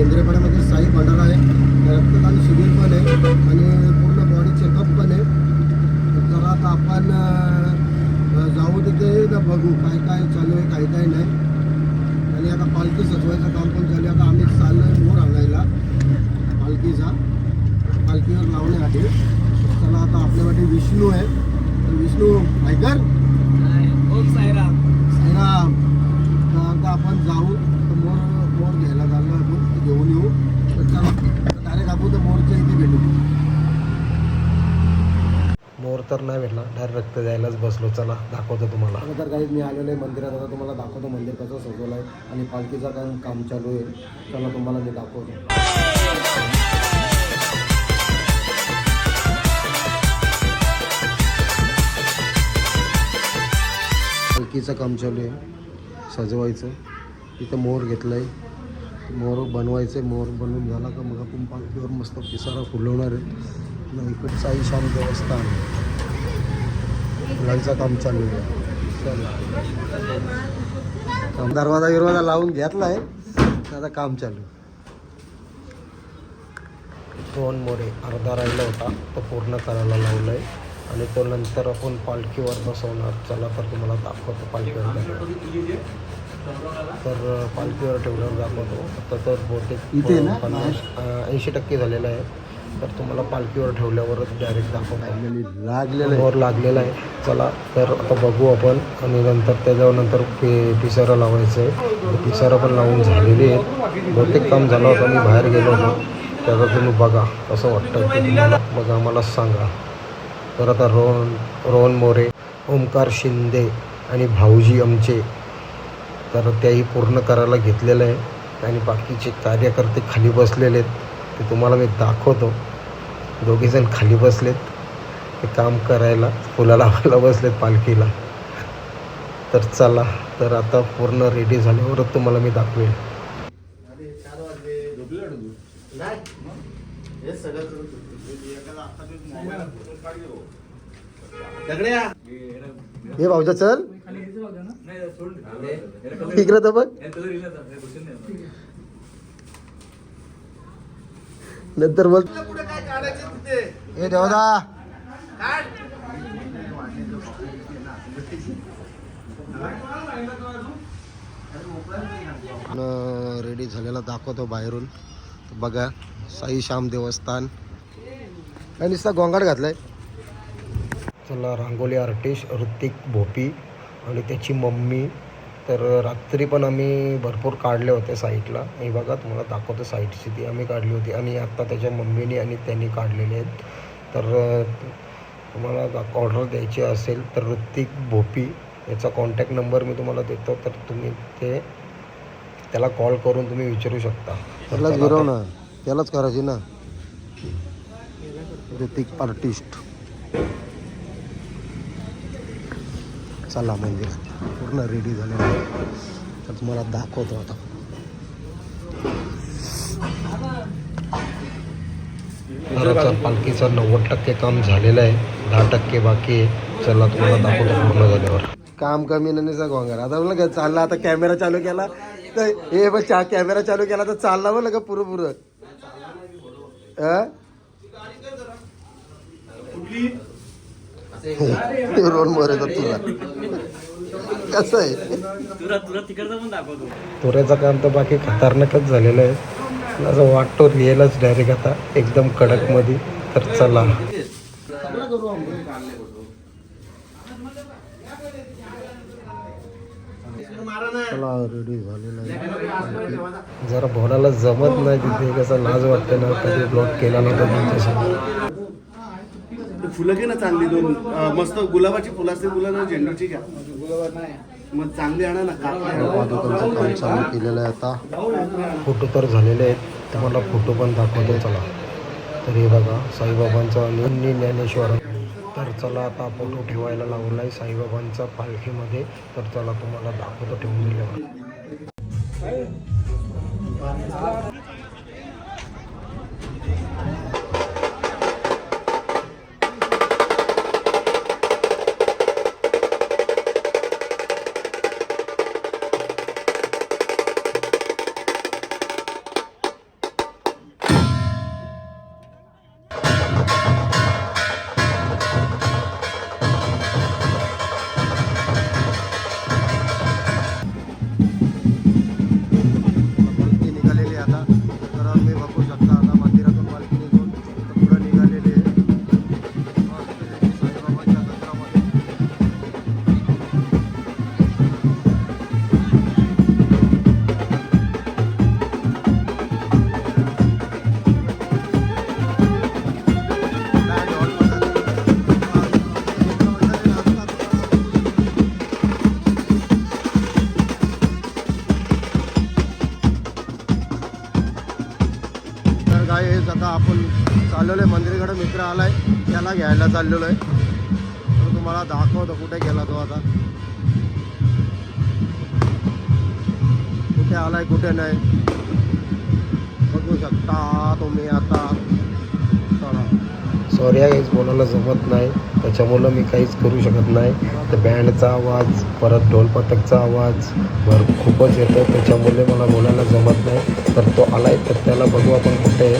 इंद्रेपाड्यामध्ये साई भंडारा आहे. रक्तदान शिबिर पण आहे आणि पूर्ण बॉडी चेकअप पण आहे. तर आता आपण जाऊ तिथे ना बघू काय काय चालू आहे काय काय नाही. आणि आता पालखी सजवायचं काम पण चालू आहे. आता आम्ही चाललो मोर आणायला पालखीचा पालखीवर लावण्यासाठी चला आता आपल्यासाठी विष्णू आहे तर विष्णू ऐकर ओम साईराम साईराम तर आता आपण जाऊ तर मोर मोर घ्यायला चाललो आपण ते घेऊन येऊ तर चला डायरेक्ट आपण तर मोरच्या इथे भेटू मोर तर नाही भेटला डायरेक्ट रक्त द्यायलाच बसलो. चला दाखवतो तुम्हाला. तर काही मी आलेलो आहे मंदिरात. आता तुम्हाला दाखवतो मंदिर कसं सजवलं आहे आणि पालखीचं काम काम चालू आहे. चला तुम्हाला मी दाखवतो. पालखीचं काम चालू आहे. सजवायचं. इथं मोर घेतलं आहे मोर बनवायचं आहे मोर बनवून झाला का मग आपण पालखीवर मस्त पिसारा फुलवणार आहे. आणि इकडचं आई शाम देवस्थान फुलांचं काम चालू आहे. दरवाजा बिरवाजा लावून घेतला आहे आता काम चालू दोन मोरे अर्धा राहिला होता. तो पूर्ण करायला लावला आहे आणि तो नंतर आपण पालखीवर बसवणार. चला तर तुम्हाला दाखवतो पालखीवर. तर पालखीवर ठेवल्यावर दाखवतो. आता तर बहुतेक ऐंशी टक्के झालेलं आहे. तर तुम्हाला पालखीवर ठेवल्यावरच डायरेक्ट दाखवतो. लागलेलं मोर लागलेला आहे. चला तर आता बघू आपण. आणि नंतर त्याच्यावर नंतर पि पिसारा लावायचं आहे. पिसारा पण लावून झालेली आहे बहुतेक काम झालं होतं मी बाहेर गेलो होतो. त्याचं तुम्ही बघा कसं वाटतं ते तुम्हाला. बघा आम्हाला सांगा. तर आता रोहन रोहन मोरे ओमकार शिंदे आणि भाऊजी आमचे. तर त्याही पूर्ण करायला घेतलेलं आहे. आणि बाकीचे कार्यकर्ते खाली बसलेले आहेत. ते तुम्हाला मी दाखवतो. दोघेजण खाली बसलेत. ते काम करायला फुला लावायला बसलेत पालखीला. तर चला तर आता पूर्ण रेडी झाल्यावरच तुम्हाला मी दाखवेल हे भाऊजा चल. इकडे तर बघ. नंतर बघ हे देवदा. रेडी झालेला दाखवतो बाहेरून. बघा साई श्याम देवस्थान. आणि नुसता गोंगाट घातलाय? चला रांगोली आर्टिस्ट ऋतिक भोपी आणि त्याची मम्मी. तर रात्री पण आम्ही भरपूर काढले होते साईटला. हे बघा तुम्हाला दाखवतो साईटची ती आम्ही काढली होती. आणि आत्ता त्याच्या मम्मीने आणि त्यांनी काढलेले आहेत. तर तुम्हाला ऑर्डर द्यायची असेल तर ऋतिक भोपी याचा कॉन्टॅक्ट नंबर मी तुम्हाला देतो. तर तुम्ही ते त्याला कॉल करून तुम्ही विचारू शकता. त्यालाच गिरव ना त्यालाच करायची ना? ऋतिक आर्टिस्ट चला मंदिरात पूर्ण रेडी झालेलं आहे. तर तुम्हाला दाखवतो आता. घराचं पालखीचं नव्वद टक्के काम झालेलं आहे. दहा टक्के बाकी आहे. चला तुम्हाला दाखवतो पूर्ण झाल्यावर. काम कमी नाही गोंगार आता म्हणलं का चालला आता कॅमेरा चालू केला. तर हे बघ चा कॅमेरा चालू केला तर चालला म्हणलं का पुरं पुरं? अं? रोल मोरेचा तुला. कसं आहे? तुऱ्याचं काम तर बाकी खतरनाकच झालेलं आहे. असं वाटतो रिअलच डायरेक्ट आता एकदम कडकमध्ये. तर चला. रेडी झालेलं जरा बोलायला जमत नाही तिथे कसं लाज वाटते ना कधी ब्लॉक केला नव्हता त्यांच्यासमोर फुलं घे ना चांगली दोन. मस्त गुलाबाची फुलं असते फुलं ना झेंडूची घ्या. मग चांगली आणा ना काम चालू केलेलं आहे आता. फोटो तर झालेले आहेत. तुम्हाला फोटो पण दाखवतो चला. तर हे बघा साईबाबांचा आणि ज्ञानेश्वर. तर चला आता फोटो ठेवायला लावला आहे साईबाबांचा पालखीमध्ये. तर चला तुम्हाला दाखवतो ठेवून दिल्यावर. आपण चाललेलो आहे मंदिराकडे मित्र आलाय. त्याला घ्यायला चाललेलो आहे तर तुम्हाला दाखवतो कुठे गेला तो आता. कुठे आलाय कुठे नाही. बघू शकता तुम्ही आता. सॉरी हेच बोलायला जमत नाही. त्याच्यामुळं मी काहीच करू शकत नाही. तर बँडचा आवाज परत ढोलपथकचा आवाज भर खूपच येतो. त्याच्यामुळे मला बोलायला जमत नाही. तर तो आला आहे तर त्याला बघू आपण कुठे